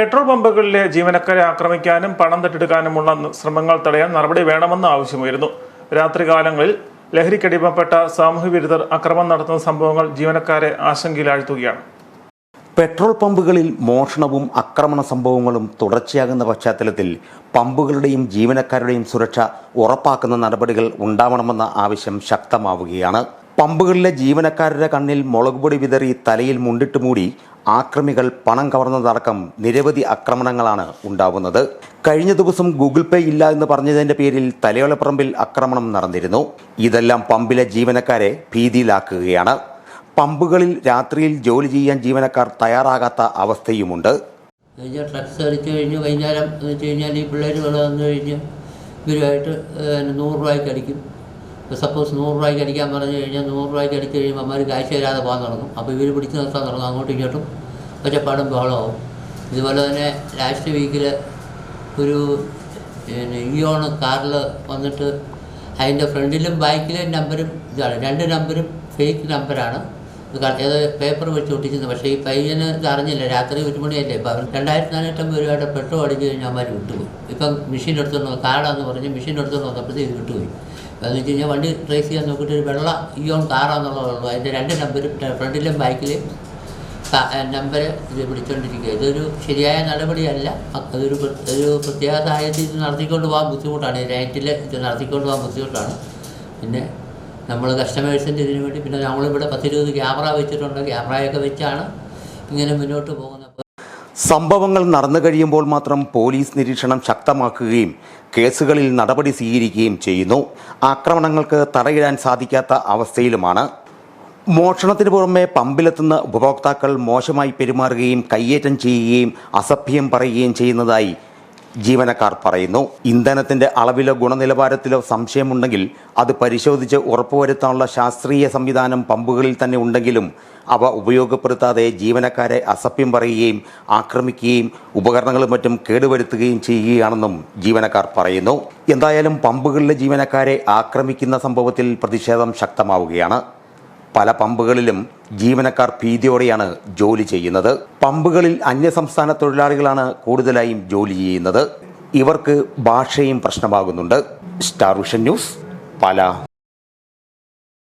Petrol പമ്പുകളിലെ ജീവനക്കാരെ ആക്രമിക്കാനും പണം തട്ടിയെടുക്കാനുമുള്ള ശ്രമങ്ങൾ തടയാൻ നടപടി വേണമെന്ന് ആവശ്യമുയരുന്നു. രാത്രികാലങ്ങളിൽ ലഹരിക്കടിമപ്പെട്ട സാമൂഹ്യ വിരുദ്ധർ അക്രമം നടത്തുന്ന സംഭവങ്ങൾ ജീവനക്കാരെ ആശങ്കയിലാഴ്ത്തുകയാണ്. പെട്രോൾ പമ്പുകളിൽ മോഷണവും ആക്രമണ സംഭവങ്ങളും തുടർച്ചയാകുന്ന പശ്ചാത്തലത്തിൽ പമ്പുകളുടെയും ജീവനക്കാരുടെയും സുരക്ഷ ഉറപ്പാക്കുന്ന നടപടികൾ ഉണ്ടാവണമെന്ന ആവശ്യം ശക്തമാവുകയാണ്. പമ്പുകളിലെ ജീവനക്കാരുടെ കണ്ണിൽ മുളകുപൊടി വിതറി തലയിൽ മുണ്ടിട്ട് മൂടി ആക്രമികൾ പണം കവർന്നതടക്കം നിരവധി ആക്രമണങ്ങളാണ് ഉണ്ടാവുന്നത്. കഴിഞ്ഞ ദിവസം ഗൂഗിൾ പേ ഇല്ല എന്ന് പറഞ്ഞതിന്റെ പേരിൽ തലയോലപ്പറമ്പിൽ ആക്രമണം നടന്നിരുന്നു. ഇതെല്ലാം പമ്പിലെ ജീവനക്കാരെ ഭീതിയിലാക്കുകയാണ്. പമ്പുകളിൽ രാത്രിയിൽ ജോലി ചെയ്യാൻ ജീവനക്കാർ തയ്യാറാകാത്ത അവസ്ഥയുമുണ്ട്. ഡ്രഗ്സ് അടിച്ചു കഴിഞ്ഞ്. വൈകുന്നേരം എന്ന് വെച്ച് കഴിഞ്ഞാൽ ഈ പിള്ളേർ വന്ന് കഴിഞ്ഞ്. ഇവരുമായിട്ട് നൂറ് രൂപയ്ക്ക് അടിക്കും. സപ്പോസ് നൂറ് രൂപയ്ക്ക് അടിക്കാൻ പറഞ്ഞു കഴിഞ്ഞാൽ നൂറ് രൂപയ്ക്ക് അടിച്ചു കഴിയുമ്പോൾ അമ്മമാർ കാശ് തരാതെ പോകാൻ തുടങ്ങും. അപ്പോൾ ഇവർ പിടിച്ച് നിർത്താൻ തുടങ്ങും. അങ്ങോട്ടും ഇങ്ങോട്ടും ഒറ്റപ്പാടും ബഹളമാവും ഇതുപോലെ തന്നെ ലാസ്റ്റ് വീക്കിൽ ഒരു ഇയോണ് കാറിൽ വന്നിട്ട് അതിന്റെ ഫ്രണ്ടിലും ബാക്കിലും നമ്പരും ഇതാണ്. രണ്ട് നമ്പരും ഫേക്ക് ക- ഏത് പേപ്പർ വെച്ച് ഒട്ടിച്ചത് പക്ഷേ ഈ പയ്യന് ഇത് അറിഞ്ഞില്ല. രാത്രി ഒരു മണിയല്ലേ? ഇപ്പം അവൻ രണ്ടായിരത്തി നാനൂറ്റമ്പത് രൂപയുടെ പെട്രോൾ അടിച്ചു കഴിഞ്ഞാൽ അവന്മാർ വിട്ടുപോയി. ഇപ്പം മെഷീൻ എടുത്തുകൊണ്ട് കാർഡാന്ന് പറഞ്ഞ് മെഷീൻ എടുത്തുകൊണ്ട് വന്നപ്പോഴത്തേക്ക് വിട്ടുപോയി. അതെന്ന് വെച്ച് കഴിഞ്ഞാൽ വണ്ടി ട്രേസ് ചെയ്യാൻ നോക്കിയിട്ട് ഒരു വെള്ള ഇയോൺ കാറാന്നുള്ളതേ ഉള്ളൂ. അതിന്റെ രണ്ട് നമ്പരും ഫ്രണ്ടിലും ബാക്കിലും നമ്പർ ഇത് പിടിച്ചുകൊണ്ടിരിക്കുക ഇതൊരു ശരിയായ നടപടിയല്ല. അതൊരു ഒരു പ്രത്യേക സാഹചര്യത്തിൽ നടത്തിക്കൊണ്ട് പോകാൻ ബുദ്ധിമുട്ടാണ്. നൈറ്റിൽ ഇത് നടത്തിക്കൊണ്ട് പോകാൻ ബുദ്ധിമുട്ടാണ്. പിന്നെ നമ്മൾ കസ്റ്റമേഴ്സിന്റെ ഇതിനു വേണ്ടി പിന്നെ നമ്മളിവിടെ പത്തിരുപത് ക്യാമറ വെച്ചിട്ടുണ്ട്. ക്യാമറയൊക്കെ വെച്ചാണ് ഇങ്ങനെ മുന്നോട്ട് പോകുന്നത്. സംഭവങ്ങൾ നടന്നു കഴിയുമ്പോൾ മാത്രം പോലീസ് നിരീക്ഷണം ശക്തമാക്കുകയും കേസുകളിൽ നടപടി സ്വീകരിക്കുകയും ചെയ്യുന്നു. ആക്രമണങ്ങൾക്ക് തടയിടാൻ സാധിക്കാത്ത അവസ്ഥയിലുമാണ്. മോഷണത്തിന് പുറമെ പമ്പിലെത്തുന്ന ഉപഭോക്താക്കൾ മോശമായി പെരുമാറുകയും കയ്യേറ്റം ചെയ്യുകയും അസഭ്യം പറയുകയും ചെയ്യുന്നതായി ജീവനക്കാർ പറയുന്നു. ഇന്ധനത്തിന്റെ അളവിലോ ഗുണനിലവാരത്തിലോ സംശയമുണ്ടെങ്കിൽ അത് പരിശോധിച്ച് ഉറപ്പുവരുത്താനുള്ള ശാസ്ത്രീയ സംവിധാനം പമ്പുകളിൽ തന്നെ ഉണ്ടെങ്കിലും അവ ഉപയോഗപ്പെടുത്താതെ ജീവനക്കാരെ അസഭ്യം പറയുകയും ആക്രമിക്കുകയും ഉപകരണങ്ങളും മറ്റും കേടുവരുത്തുകയും ചെയ്യുകയാണെന്നും ജീവനക്കാർ പറയുന്നു. എന്തായാലും പമ്പുകളിലെ ജീവനക്കാരെ ആക്രമിക്കുന്ന സംഭവത്തിൽ പ്രതിഷേധം ശക്തമാവുകയാണ്. പല പമ്പുകളിലും ജീവനക്കാർ ഭീതിയോടെയാണ് ജോലി ചെയ്യുന്നത്. പമ്പുകളിൽ അന്യസംസ്ഥാന തൊഴിലാളികളാണ് കൂടുതലായും ജോലി ചെയ്യുന്നത്. ഇവർക്ക് ഭാഷയും പ്രശ്നമാകുന്നുണ്ട്. Star Vision News Pala.